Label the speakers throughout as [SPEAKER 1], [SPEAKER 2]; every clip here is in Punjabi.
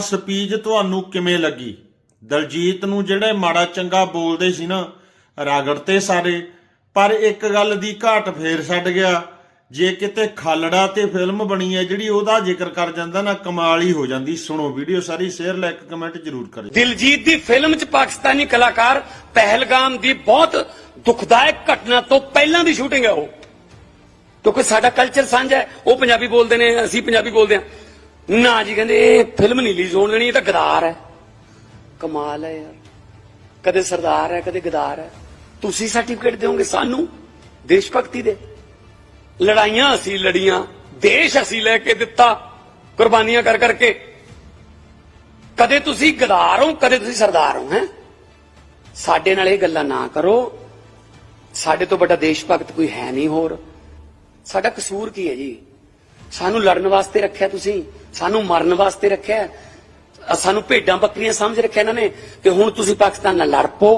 [SPEAKER 1] ਸਪੀਚ ਤੁਹਾਨੂੰ ਕਿਵੇਂ ਲੱਗੀ? ਦਲਜੀਤ ਨੂੰ ਜਿਹੜੇ ਮਾੜਾ ਚੰਗਾ ਬੋਲਦੇ ਸੀ ਨਾ, ਰਗੜਤੇ ਸਾਰੇ, ਪਰ ਇੱਕ ਗੱਲ ਦੀ ਘਾਟ ਫੇਰ ਛੱਡ ਗਿਆ। ਜੇ ਕਿਤੇ ਖਾਲੜਾ ਤੇ ਫਿਲਮ ਬਣੀ ਹੈ ਜਿਹੜੀ ਉਹਦਾ ਜ਼ਿਕਰ ਕਰ ਜਾਂਦਾ ਨਾ, ਕਮਾਲ ਹੀ ਹੋ ਜਾਂਦੀ। ਸੁਣੋ ਵੀਡੀਓ ਸਾਰੀ ਸ਼ੇਅਰ ਲਾਈਕ ਕਮੈਂਟ ਜ਼ਰੂਰ ਕਰਿਓ।
[SPEAKER 2] ਦਿਲਜੀਤ ਦੀ ਫਿਲਮ 'ਚ ਪਾਕਿਸਤਾਨੀ ਕਲਾਕਾਰ ਪਹਿਲਗਾਮ ਦੀ ਬਹੁਤ ਦੁਖਦਾਇਕ ਘਟਨਾ ਤੋਂ ਪਹਿਲਾਂ ਦੀ ਸ਼ੂਟਿੰਗ ਹੈ ਉਹ। ਕਿਉਂਕਿ ਸਾਡਾ ਕਲਚਰ ਸਾਂਝਾ ਹੈ, ਉਹ ਪੰਜਾਬੀ ਬੋਲਦੇ ਨੇ, ਅਸੀਂ ਪੰਜਾਬੀ ਬੋਲਦੇ ਹਾਂ। ਨਾ ਜੀ ਕਹਿੰਦੇ, ਇਹ ਫਿਲਮ ਨਹੀਂ ਰਿਲੀਜ਼ ਹੋਣ ਦੇਣੀ, ਇਹ ਤਾਂ ਗਦਾਰ ਹੈ। ਕਮਾਲ ਹੈ ਯਾਰ। ਕਦੇ ਸਰਦਾਰ ਹੈ, ਕਦੇ ਗਦਾਰ ਹੈ। ਤੁਸੀਂ ਸਰਟੀਫਿਕੇਟ ਦਿਓਗੇ ਸਾਨੂੰ? ਦੇਸ਼ ਭਗਤੀ ਦੇ। ਲੜਾਈਆਂ ਅਸੀਂ ਲੜੀਆਂ, ਦੇਸ਼ ਅਸੀਂ ਲੈ ਕੇ ਦਿੱਤਾ, ਕੁਰਬਾਨੀਆਂ ਕਰ ਕਰਕੇ। ਕਦੇ ਤੁਸੀਂ ਗਦਾਰ ਹੋ, ਕਦੇ ਤੁਸੀਂ ਸਰਦਾਰ ਹੋ, ਹੈ? ਸਾਡੇ ਨਾਲ ਇਹ ਗੱਲਾਂ ਨਾ ਕਰੋ। ਸਾਡੇ ਤੋਂ ਵੱਡਾ ਦੇਸ਼ ਭਗਤ ਕੋਈ ਹੈ ਨਹੀਂ ਹੋਰ। ਸਾਡਾ ਕਸੂਰ ਕੀ ਹੈ ਜੀ? ਸਾਨੂੰ ਲੜਨ ਵਾਸਤੇ ਰੱਖਿਆ ਤੁਸੀਂ। ਸਾਨੂੰ ਮਰਨ ਵਾਸਤੇ ਰੱਖਿਆ ਸਾਨੂੰ ਭੇਡਾਂ ਬੱਕਰੀਆਂ ਸਮਝ ਰੱਖਿਆ ਇਹਨਾਂ ਨੇ ਕਿ ਹੁਣ ਤੁਸੀਂ ਪਾਕਿਸਤਾਨ ਨਾਲ ਲੜ ਪੋ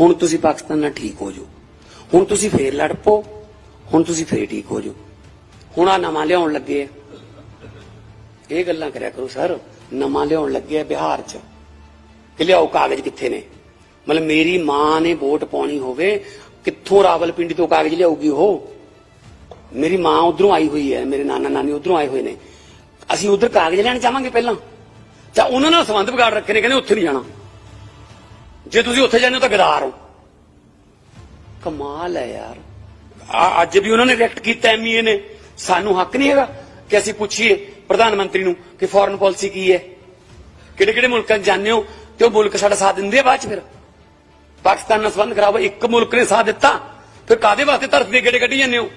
[SPEAKER 2] ਹੁਣ ਤੁਸੀਂ ਪਾਕਿਸਤਾਨ ਨਾਲ ਠੀਕ ਹੋ ਜਾਓ। ਹੁਣ ਤੁਸੀਂ ਫੇਰ ਲੜ ਪੋ ਹੁਣ ਤੁਸੀਂ ਫੇਰ ਠੀਕ ਹੋ ਜਾਓ। ਹੁਣ ਆ ਨਵਾਂ ਲਿਆਉਣ ਲੱਗੇ ਇਹ ਗੱਲਾਂ ਕਰਿਆ ਕਰੋ ਸਰ, ਨਵਾਂ ਲਿਆਉਣ ਲੱਗੇ ਆ ਬਿਹਾਰ 'ਚ। ਕਿ ਲਿਆਓ ਕਾਗਜ਼ ਕਿੱਥੇ ਨੇ? ਮਤਲਬ ਮੇਰੀ ਮਾਂ ਨੇ ਵੋਟ ਪਾਉਣੀ ਹੋਵੇ, ਕਿੱਥੋਂ ਰਾਵਲਪਿੰਡੀ ਤੋਂ ਕਾਗਜ਼ ਲਿਆਊਗੀ ਉਹ? ਮੇਰੀ ਮਾਂ ਉਧਰੋਂ ਆਈ ਹੋਈ ਹੈ, ਮੇਰੇ ਨਾਨਾ ਨਾਨੀ ਉਧਰੋਂ ਆਏ ਹੋਏ ਨੇ। ਅਸੀਂ ਉਧਰ ਕਾਗਜ਼ ਲੈਣ ਜਾਵਾਂਗੇ ਪਹਿਲਾਂ। ਤਾਂ ਉਹਨਾਂ ਨਾਲ ਸੰਬੰਧ ਵਿਗਾੜ ਰੱਖੇ ਨੇ ਕਹਿੰਦੇ ਉੱਥੇ ਨਹੀਂ ਜਾਣਾ। ਜੇ ਤੁਸੀਂ ਉੱਥੇ ਜਾਂਦੇ ਹੋ ਤਾਂ ਗਦਾਰ ਹੋ। ਕਮਾਲ ਹੈ ਯਾਰ। ਅੱਜ ਵੀ ਉਹਨਾਂ ਨੇ ਰਿਐਕਟ ਕੀਤਾ ਐਮਈਏ ਨੇ। ਸਾਨੂੰ ਹੱਕ ਨਹੀਂ ਹੈਗਾ ਕਿ ਅਸੀਂ ਪੁੱਛੀਏ ਪ੍ਰਧਾਨ ਮੰਤਰੀ ਨੂੰ ਕਿ ਫੋਰਨ ਪਾਲਿਸੀ ਕੀ ਹੈ। ਕਿਹੜੇ ਕਿਹੜੇ ਮੁਲਕਾਂ 'ਚ ਜਾਂਦੇ ਹੋ ਤੇ ਉਹ ਮੁਲਕ ਸਾਡਾ ਸਾਥ ਦਿੰਦੇ ਆ ਬਾਅਦ ਚ ਫਿਰ। ਪਾਕਿਸਤਾਨ ਨਾਲ ਸੰਬੰਧ ਖਰਾਬ ਹੋਏ, ਇੱਕ ਮੁਲਕ ਨੇ ਸਾਥ ਦਿੱਤਾ ਫਿਰ ਕਾਦੇ ਵਾਸਤੇ ਧਰਤੀ ਦੇ ਗੇੜੇ ਕੱਢੀ ਜਾਂਦੇ ਹੋ?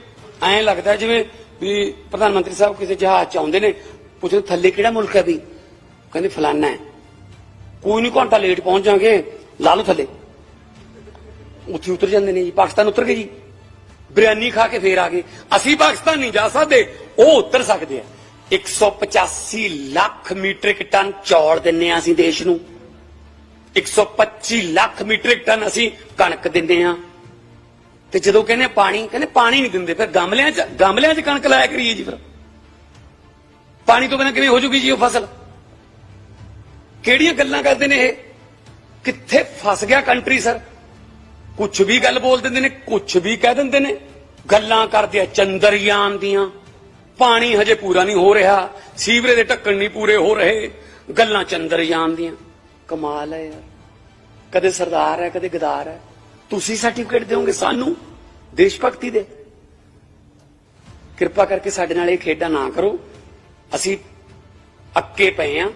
[SPEAKER 2] ਐਂ ਲੱਗਦਾ ਜਿਵੇਂ ਵੀ ਪ੍ਰਧਾਨ ਮੰਤਰੀ ਸਾਹਿਬ ਕਿਸੇ ਜਹਾਜ਼ ਚ ਆਉਂਦੇ ਨੇ ਪੁੱਛਦੇ ਥੱਲੇ ਕਿਹੜਾ ਮੁਲਕ ਹੈ ਵੀ? ਕਹਿੰਦੇ ਫਲਾਨਾ ਹੈ। ਕੋਈ ਨਹੀਂ ਘੰਟਾ ਲੇਟ ਪਹੁੰਚ ਜਾਾਂਗੇ ਲਾ ਲਓ ਥੱਲੇ। ਉੱਥੇ ਉਤਰ ਜਾਂਦੇ ਨੇ ਜੀ, ਪਾਕਿਸਤਾਨ ਉਤਰ ਗਏ ਜੀ। ਬਿਰਿਆਨੀ ਖਾ ਕੇ ਫੇਰ ਆ ਗਏ। ਅਸੀਂ ਪਾਕਿਸਤਾਨ ਨਹੀਂ ਜਾ ਸਕਦੇ, ਉਹ ਉਤਰ ਸਕਦੇ ਆ। 185 ਲੱਖ ਮੀਟ੍ਰਿਕ ਟਨ ਚੌਲ ਦਿੰਨੇ ਆ ਅਸੀਂ ਦੇਸ਼ ਨੂੰ। 125 ਲੱਖ ਮੀਟ੍ਰਿਕ ਟਨ ਅਸੀਂ ਕਣਕ ਦਿੰਦੇ ਆ ਤੇ ਜਦੋਂ ਕਹਿੰਦੇ ਪਾਣੀ ਕਹਿੰਦੇ ਪਾਣੀ ਨਹੀਂ ਦਿੰਦੇ, ਫਿਰ ਗਮਲਿਆਂ 'ਚ ਗਮਲਿਆਂ 'ਚ ਕਣਕ ਲਾਇਆ ਕਰੀਏ ਜੀ ਫਿਰ। ਪਾਣੀ ਤੋਂ ਬਿਨਾਂ ਕਿਵੇਂ ਹੋ ਜੂਗੀ ਜੀ ਉਹ ਫਸਲ? ਕਿਹੜੀਆਂ ਗੱਲਾਂ ਕਰਦੇ ਨੇ ਇਹ? ਕਿੱਥੇ ਫਸ ਗਿਆ ਕੰਟਰੀ ਸਰ ਕੁਝ ਵੀ ਗੱਲ ਬੋਲ ਦਿੰਦੇ ਨੇ ਕੁਝ ਵੀ ਕਹਿ ਦਿੰਦੇ ਨੇ। ਗੱਲਾਂ ਕਰਦੇ ਆ, ਚੰਦਰਯਾਨ ਦੀਆਂ। ਪਾਣੀ ਹਜੇ ਪੂਰਾ ਨਹੀਂ ਹੋ ਰਿਹਾ। ਸੀਵਰੇ ਦੇ ਢੱਕਣ ਨਹੀਂ ਪੂਰੇ ਹੋ ਰਹੇ। ਗੱਲਾਂ ਚੰਦਰਯਾਨ ਦੀਆਂ। ਕਮਾਲ ਹੈ ਯਾਰ। ਕਦੇ ਸਰਦਾਰ ਹੈ, ਕਦੇ ਗਦਾਰ ਹੈ। ਤੁਸੀਂ ਸਰਟੀਫਿਕੇਟ ਦਿਓਗੇ ਸਾਨੂੰ? ਦੇਸ਼ ਭਗਤੀ ਦੇ। ਕਿਰਪਾ ਕਰਕੇ ਸਾਡੇ ਨਾਲ ਇਹ ਖੇਡਾਂ ਨਾ ਕਰੋ। ਅਸੀਂ ਅੱਕੇ ਪਏ ਆ।